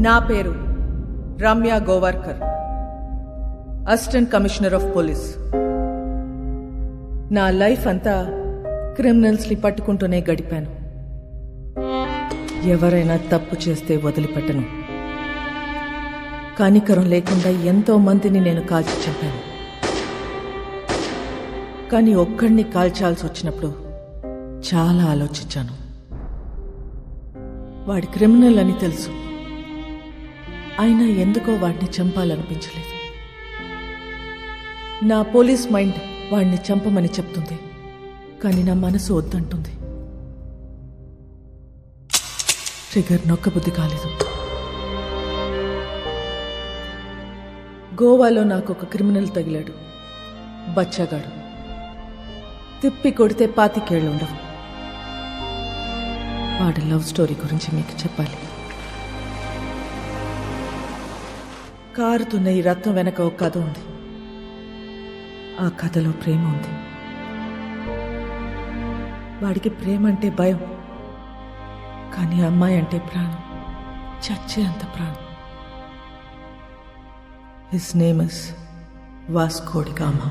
నా పేరు Ramya Gowarikar assistant commissioner of police. నా లైఫ్ అంతా క్రిమినల్స్ని పట్టుకుంటూనే గడిపాను. ఎవరైనా తప్పు చేస్తే వదిలిపెట్టను. కనికరం లేకుండా ఎంతో మందిని నేను కాల్చి చంపాను. కానీ ఒక్కడిని కాల్చాల్సి వచ్చినప్పుడు చాలా ఆలోచించాను. వాడి క్రిమినల్ అని తెలుసు. అయినా ఎందుకో వాడిని చంపాలనిపించలేదు. నా పోలీస్ మైండ్ వాడిని చంపమని చెప్తుంది. కానీ నా మనసు వద్దంటుంది. ట్రిగర్ నొక్కబుద్ధి కాలేదు. గోవాలో నాకు ఒక క్రిమినల్ తగిలాడు. బచ్చగాడు. తిప్పి కొడితే పాతికేళ్ళు ఉండవు వాడి లవ్ స్టోరీ గురించి మీకు చెప్పాలి. కారుతున్న ఈ రత్నం వెనక ఒక కథ ఉంది. ఆ కథలో ప్రేమ ఉంది. వాడికి ప్రేమ అంటే భయం. కానీ అమ్మాయి అంటే ప్రాణం. చచ్చే అంత ప్రాణం. హిస్ నేమ్ ఇస్ వాస్కోడిగామా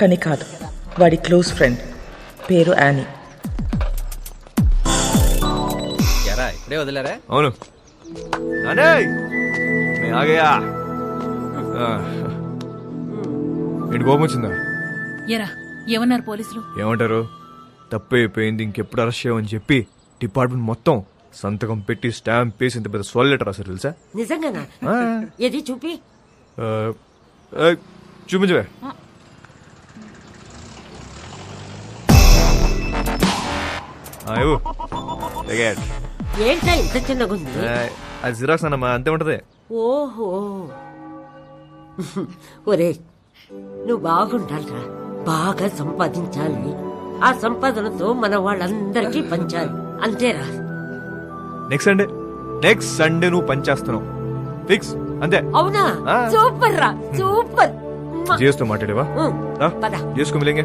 కానీ కాదు వాడి క్లోజ్ ఫ్రెండ్. పేరు యానీ. ఎరా ఇప్పుడే వదిలేరా? అవును. నానే నే ఆగయా. ఏంటి కోపం వచ్చిందా? ఎరా ఏమన్నారు పోలీసులు? ఏమంటారు? తప్పు అయిపోయింది ఇంకెప్పుడు అరెస్ట్ చేయమని చెప్పి డిపార్ట్మెంట్ మొత్తం సంతకం పెట్టి స్టాంప్ వేసి ఇంత పెద్ద సోల్ లెటర్ రాశారు తెలుసా? నిజంగానా? ఏది చూపి? ఆ, ఆ, చూపించవే. ఇవ్వు. Take it. ఏంటా ఇంత చిన్నగుంది ఆ, అది జిరాక్స్ అన్నమా అంతే ఉంటది. ఓహో. ఒరే నువ్వు బాగుండాలిరా. బాగా సంపాదించాలి. ఆ సంపాదనతో మన వాళ్ళందరికీ పంచాలి. అంతేరా. నెక్స్ట్ సండే నెక్స్ట్ సండే నువ్వు పనిచేస్తున్నావు ఫిక్స్ అంతే. అవునా. సూపర్ రా సూపర్. మ్మ. జియోస్తో మాట్లాడేవా? పద. మిలేంగే.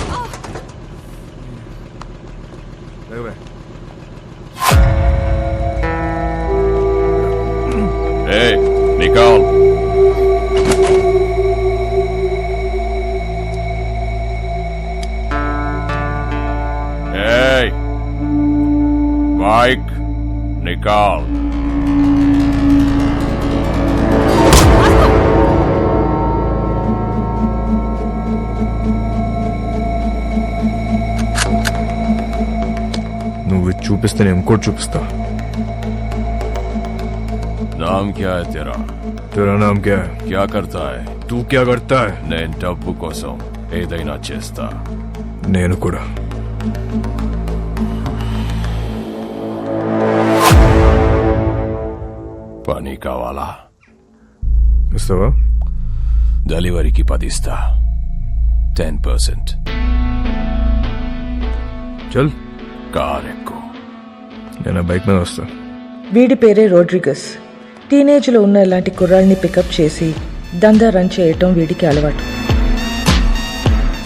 Mike. Nicole. నువ్వు ఇది చూపిస్తే నేను ఇంకోటి చూపిస్తా नाम क्या है तेरा तेरा नाम क्या है क्या करता है तू क्या करता है నేను డబ్బు కోసం ఏదైనా చేస్తా నేను కూడా పని కావాలా? ఇస్తావా? డెలివరీకి పదిస్తా. Ten percent. చల్. కార్ ఎక్కువ. నేను బైక్ మీద వస్తా. వీడి పేరే రోడ్రిగస్. టీనేజ్లో ఉన్న ఇలాంటి కుర్రాల్ని పికప్ చేసి దందా రన్ చేయటం వీడికి అలవాటు.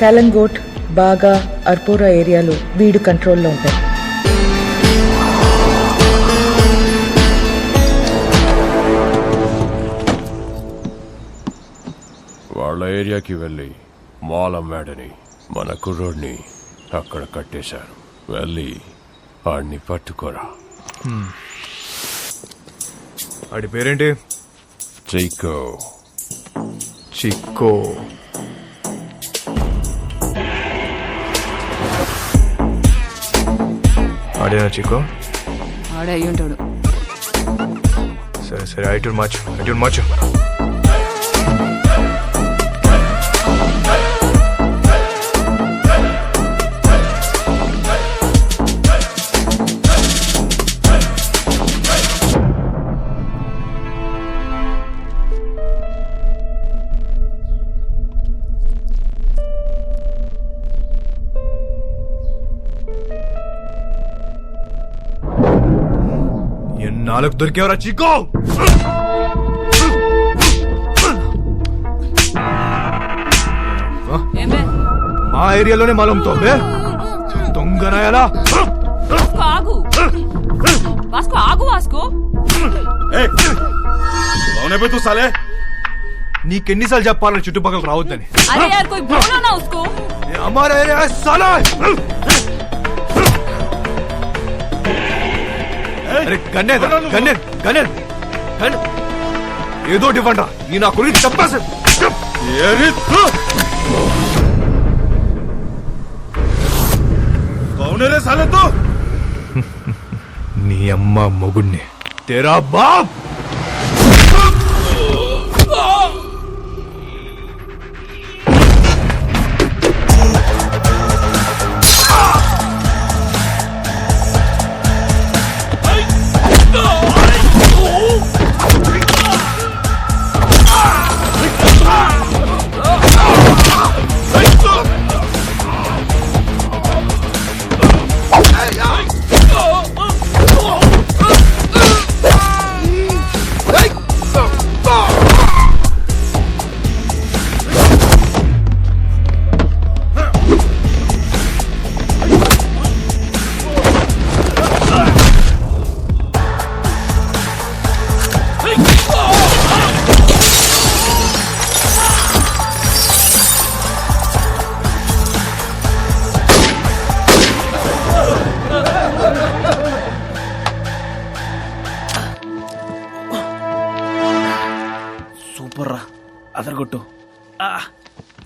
కాలంగోట్ బాగా అర్పోరా ఏరియాలు వీడు కంట్రోల్లో ఉంటాయి వాళ్ళ ఏరియాకి వెళ్ళి మాల్ అమ్మాడని మన కుర్రోడిని అక్కడ కట్టేశారు. వెళ్ళి వాడిని పట్టుకోరా. ఆడి పేరేంటి? చైకో చిక్కో. ఆడేనా చిక్కో? ఆడే అయ్యి ఉంటాడు సరే సరే ఐటూర్ మార్చు ఐటూర్ మార్చు. ఎన్నాళ్ళకు దొరికేవరా చిక్కో ఏమే మా ఏరియాలోనే మలంతో దొంగనాయాలా వాస్కో ఆగు వాస్కో ఆగు వాస్కో నీకెన్నిసార్లు చెప్పాలని చుట్టుపక్కల రావద్దని अरे यार कोई बोलो ना उसको ये हमारा एरिया है साला అరే గన్నే గన్నే. గన్నే. గన్ ఏదో ఇవ్వండి. ఈ నా గురించి చెప్పేసి. నీ అమ్మ మొగుణ్ణి. తెరా బాబ్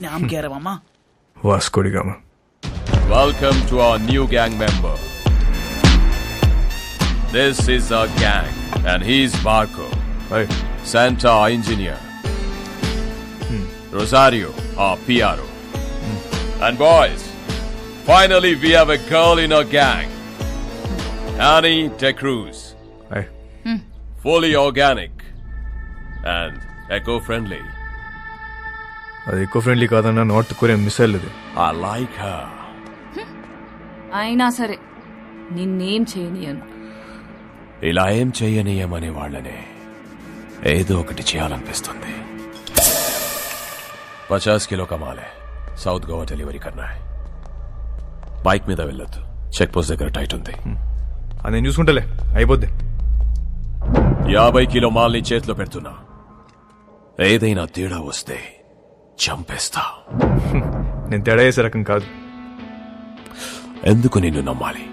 ഞാൻ കേരളമ്മ വാസ്കോടിഗാമ Welcome to our new gang member. This is our gang, and he's Barco. Hey. Santa, our engineer. Hmm. Rosario, our PRO. Hmm. And boys, finally we have a girl in our gang. Annie De Cruz. Hey. Hmm. Fully organic and eco-friendly. అది ఎక్కువ friendly కాదన్న North Korea missile I like her. అయినా సరే నిన్నేం చేయనియను. ఇలా ఏం చెయ్యనీయమనే వాళ్ళనే ఏదో ఒకటి చేయాలనిపిస్తుంది. పచాస్ కిలో కమాలే సౌత్ గోవా డెలివరీ కన్నా. బైక్ మీద వెళ్ళొద్దు చెక్ పోస్ట్ దగ్గర టైట్ ఉంది. అది నేను చూసుకుంటలే అయిపోద్ది. యాభై కిలో మాల్ని చేతిలో పెడుతున్నా. ఏదైనా తేడా వస్తే చంపేస్తా. నేను తేడా చేసే రకం కాదు. ఎందుకు నిన్ను నమ్మాలి?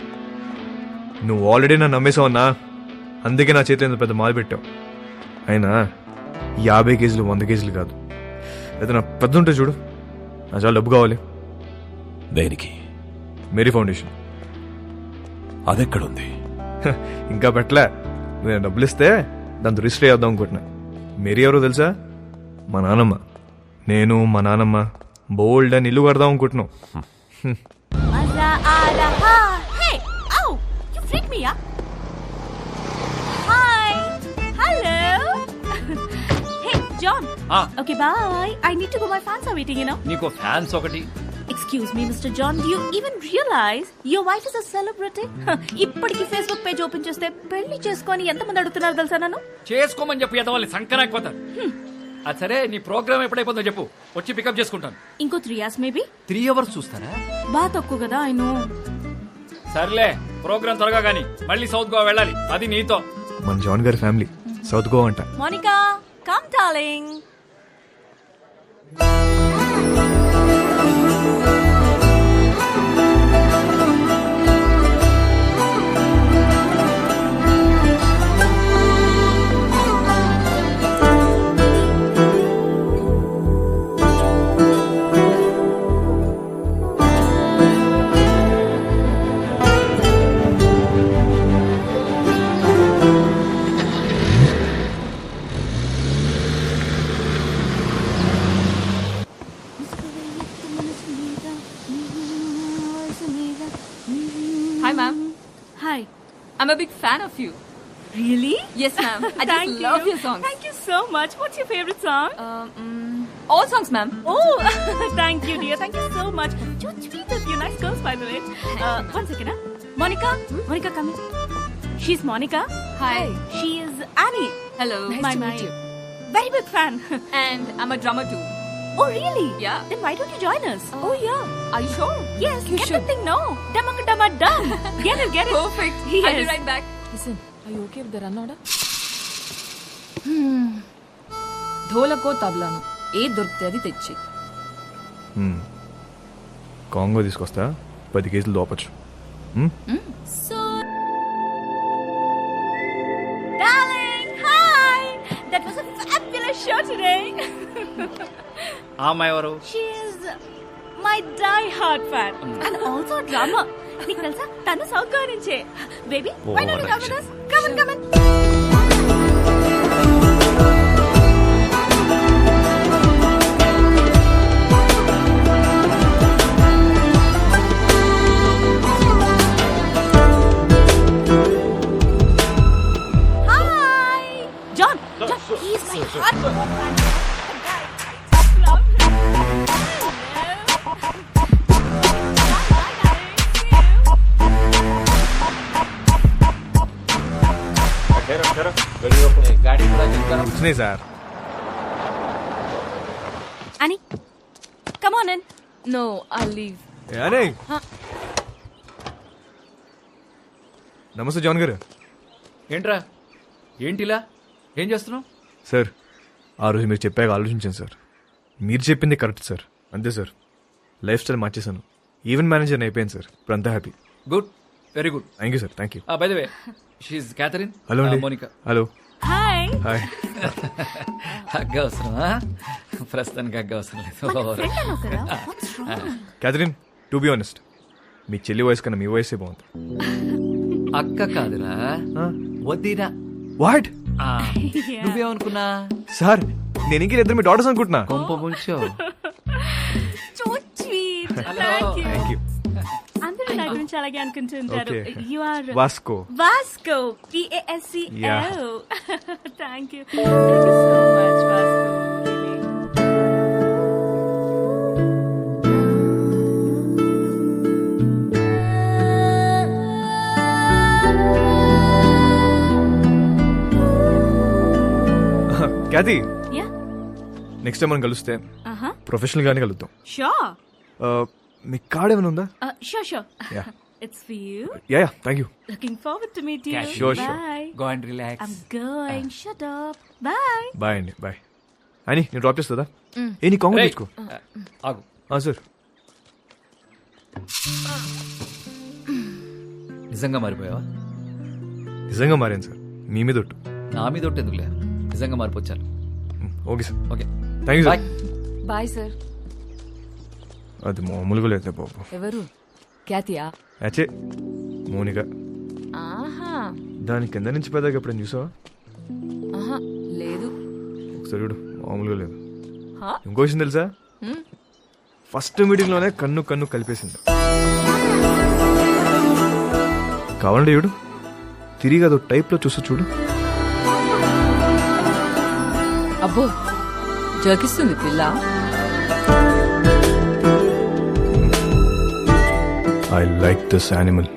నువ్వు ఆల్రెడీ నన్ను నమ్మేసావు అన్నా. అందుకే నా చేతిలో ఇంత పెద్ద మాలు పెట్టావు. అయినా యాభై కేజీలు వంద కేజీలు కాదు. అయితే నా పెద్ద ఉంటే చూడు. నా చాలా డబ్బు కావాలి. దేనికి? Mary foundation. అదెక్కడుంది? ఇంకా పెట్టలే. నేను డబ్బులు ఇస్తే దాంతో రిజిస్టర్ చేద్దాం అనుకుంటున్నా. మేరీ ఎవరో తెలుసా? మా నానమ్మ. నేను మా నానమ్మ బోల్డ్ అని ఇల్లు కడదాం అనుకుంటున్నాం. మజా ఆ రహా హే ఔ you freak me up hi hello hey John ఆ, okay bye I need to go my fans are waiting you know నీకు ఫ్యాన్స్ ఒకటి. Excuse me Mister John do you even realize your wife is a celebrity ఇప్పటికి Facebook page open చేస్తే పెళ్ళి చేసుకొని ఎంతమంది అడుగుతున్నారు తెలుసా నన్ను? చేసుకోమని చెప్పి ఎదవాలి సంకరాకపోతారు అది సరే నీ ప్రోగ్రామ్ ఎప్పుడైపోతుందో చెప్పు. వచ్చి పికప్ చేసుకుంటాను. ఇంకో three years maybe three hours చూస్తారా? బాగా తక్కువ కదా ఐ నో సర్లే ప్రోగ్రామ్ త్వరగా కానీ మళ్ళీ సౌత్ గోవా వెళ్ళాలి. అది నీతో. మన జాన్ గారి ఫ్యామిలీ సౌత్ గోవా అంట. Monica come darling I just Thank love you. your songs. Thank you so much. What's your favorite song? Um, mm, all songs, ma'am. oh, thank you, dear. Thank you so much. Too sweet of you. Nice girls, by the way. Uh, one second, huh? Monica? Monica, come here. She's Monica. Hi. She is Annie. Hello. Nice my, my Very big fan. And I'm a drummer too. oh, really? Yeah. Then why don't you join us? Oh, yeah. Are you sure? Yes, You get should. the thing now. Dumma dumma dum. Get it, get it. Perfect. Yes. I'll be right back. Listen, are you okay with the run order? ధోలకో తబలాను ఏ దొరికితే అది తెచ్చి Congo తీసుకొస్తా పది కేజీలు దోపచ్చు. తను సౌకర్యం చే baby Annie, come on in. No, I'll leave. నమస్తే జాన్ గారు ఏంట్రా ఏంటిలా ఏం చేస్తున్నావు? సార్ ఆ రోజు మీరు చెప్పాక ఆలోచించాను సార్. మీరు చెప్పింది కరెక్ట్ సార్. అంతే సార్. లైఫ్ స్టైల్ మార్చేశాను. ఈవెంట్ మేనేజర్ అయిపోయాను సార్. ఇప్పుడు అంతా happy. Good. Very good. Thank you sir. Thank you. By the way she Catherine hello Monica. Hello. Hi. Hi hug అవసరమా ప్రస్తుతానికి అగ్గ అవసరం లేదు? క్యాథరిన్ టు బి ఆనెస్ట్ మీ చెల్లి వయసు కన్నా మీ వయసే బాగుంది. అక్క కాదురా. వద్దిరా వాట్ నువ్వేమనుకున్నా సార్ నేను ఇంకే ఇద్దరు మీ డాటర్స్ అనుకుంటున్నా. కొంప ముంచో. అందరూ నా గురించి అలాగే అనుకుంటుంటారు. Okay. You are Vasco Vasco P A S C Yeah. Oh thank you thank you so much Vasco Katya. Next time మనం కలిస్తే ఆహా. ప్రొఫెషనల్ గానే కలుద్దాం. షూర్ మీ కార్డ్ ఏమైనా ఉందా? Sure sure Yeah. It's for you yeah yeah thank you looking forward to meet you Sure, sure. Bye go and relax I'm going shut up bye bye అండి bye అని నేను drop చేస్తుందా? ఏ నీ కాంగ్రెస్ తెచ్చుకో. ఆగు. Sir నిజంగా మారిపోయావా? నిజంగా మారాను సార్ మీ మీద ఒట్టు. నా మీద ఒకటి ఎందుకులే? నిజంగా మారిపోచ్చాను. Okay sir. Okay. Thank you bye sir bye sir అది మామూలుగా లేదు బాబు ఎవరు? క్యాతియా అచ్చే మోనిక. ఆహా. దాని కింద నుంచి పెద్దగా ఎప్పుడైనా చూసావా? ఆహా లేదు. ఒకసారి చూడు మామూలుగా లేదు. హా? ఇంకో విషయం తెలుసా? ఫస్ట్ మీటింగ్లోనే కన్ను కన్ను కలిపేసింది. కావాలంటే చూడు. తిరిగి అదో టైప్లో చూస్తూ చూడు. అబ్బో జగిస్తుంది పిల్ల. I like this animal